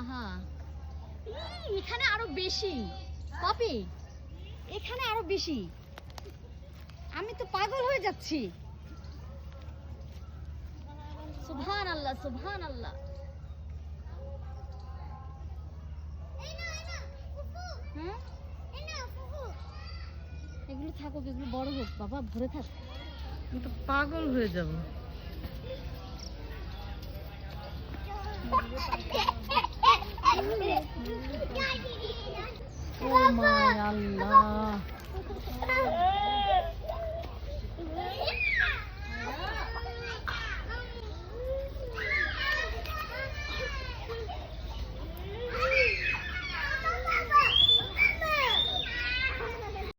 আহা। এখানে আরও বেশি। কপি এখানে আরও বেশি। আমি তো পাগল হয়ে যাচ্ছি। সুবহান আল্লাহ সুবহান আল্লাহ হ্যাঁ এগুলো থাকুক এগুলো বড় হোক বাবা ভরে থাক। পাগল হয়ে যাব। 他说